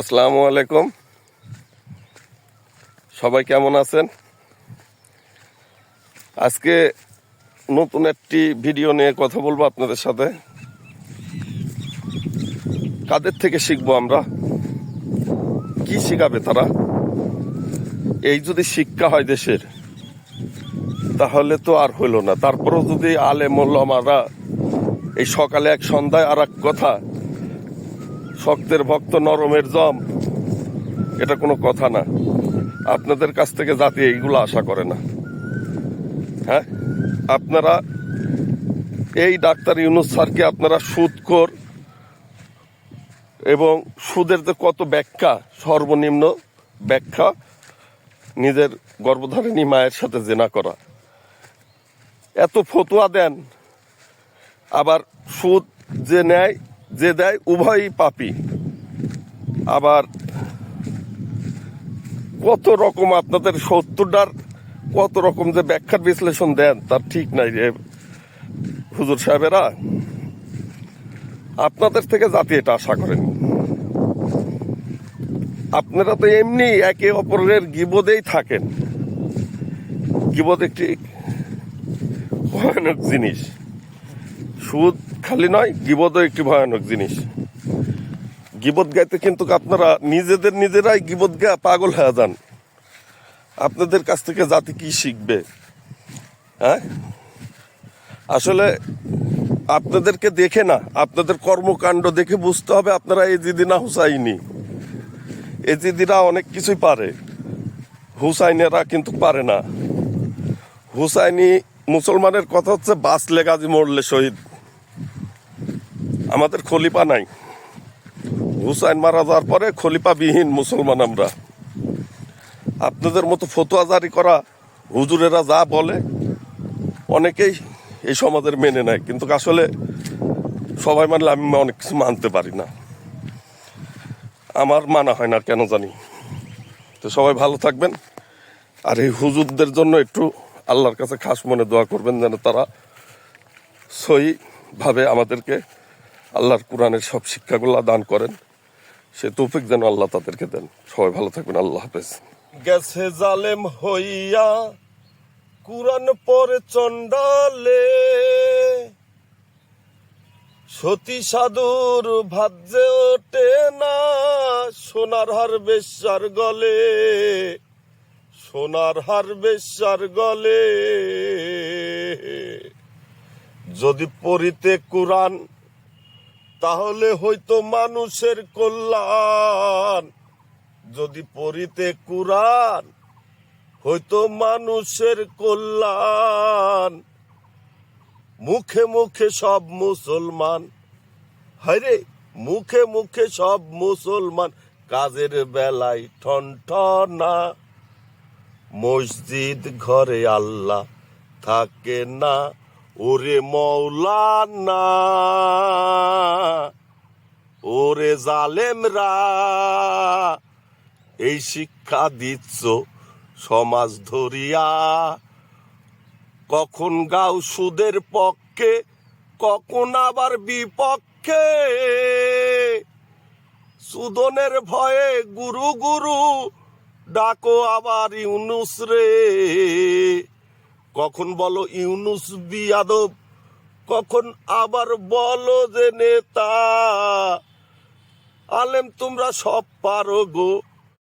আসসালামু আলাইকুম। সবাই কেমন আছেন? আজকে নতুন একটি ভিডিও নিয়ে কথা বলব আপনাদের সাথে। কাদের থেকে শিখব আমরা? কি শিখাবে তারা? এই যদি শিক্ষা হয় দেশের, তাহলে তো আর হইল না। তারপরেও যদি আলে মোল্লামারা এই সকালে এক সন্ধ্যায় আর এক কথা শক্তের ভক্ত নরমের জম, এটা কোনো কথা না। আপনাদের কাছ থেকে জাতি এইগুলো আশা করে না। হ্যাঁ? আপনারা, এই ডাক্তার ইউনুস স্যারকে আপনারা সুদকর এবং সুদের যে কত ব্যাখ্যা, সর্বনিম্ন ব্যাখ্যা, নিজের গর্ভধারিণী মায়ের সাথে জেনা করা। এত ফতুয়া দেন, আবার সুদ যে নেয় যে দেয় উভয়ই পাপি আবার কত রকম আপনাদের সত্তরটার কত রকম যে ব্যাখ্যার বিশ্লেষণ দেন, তার ঠিক নাই রে হুজুর সাহেবেরা। আপনাদের থেকে জাতি এটা আশা করেন। আপনারা তো এমনি একে অপরের গিবদেই থাকেন। গিবদ একটি ভয়ানক জিনিস। সুদ খালি নয়, গিবদও একটি ভয়ানক জিনিস। গিবদ গাইতে কিন্তু আপনারা নিজেদের নিজেরাই গিবদ গা পাগল হয়ে যান। আপনাদের কাছ থেকে জাতি কি শিখবে? হ্যাঁ? আসলে আপনাদেরকে দেখে না, আপনাদের কর্মকাণ্ড দেখে বুঝতে হবে আপনারা এজিদিনা হুসাইনি। এজিদিরা অনেক কিছুই পারে। হুসাইনেরা কিন্তু পারে না। হুসাইনি মুসলমানের কথা হচ্ছে, বাঁচলে গাজী মরলে শহীদ। আমাদের খলিফা নাই। হুসাইন মারা যাওয়ার পরে খলিফাবিহীন মুসলমান আমরা। আপনাদের মতো ফতোয়া জারি করা হুজুরেরা যা বলে, অনেকেই এই সমাজের মেনে নেয়। কিন্তু আসলে সবাই মানলে আমি অনেক কিছু মানতে পারি না। আমার মানা হয় না, কেন জানি। তো সবাই ভালো থাকবেন। আর এই হুজুরদের জন্য একটু আল্লাহর কাছে খাস মনে দোয়া করবেন, যেন তারা সহিভাবে আমাদেরকে আল্লাহর কোরআনের সব শিক্ষাগুলো দান করেন। সে তৌফিক যেন আল্লাহ তাদেরকে দেন। সবাই ভালো থাকবেন। আল্লাহ হাফেজ। গেছে জালেম হইয়া কুরআন পরে চন্ডালে সতী সাধুর ভাজ্যে ওঠে না, সোনার হার বেশ্যার গলে। সোনার হার বেশ্যার গলে। যদি পড়িতে কুরআন তাহলে হয়তো মানুষের কল্যাণ। যদি পড়িতে কুরআন, হয়তো মানুষের কল্যাণ। মুখে মুখে সব মুসলমান, হায়রে, মুখে মুখে সব মুসলমান। কাজের বেলায় ঠন ঠনা মসজিদ ঘরে আল্লাহ থাকে না। ওরে মৌলানা, ওরে জালেমরা, এই শিক্ষা দিচ্ছ সমাজ ধরিয়া। কখন গাও সুদের পক্ষে, কখন আবার বিপক্ষে। সুদনের ভয়ে গুরু গুরু ডাকো আবার ইউনুস রে। কখন বলো ইউনুস আদব? কখন আবার বলো যে নেতা? আলেম তোমরা সব পারো গো।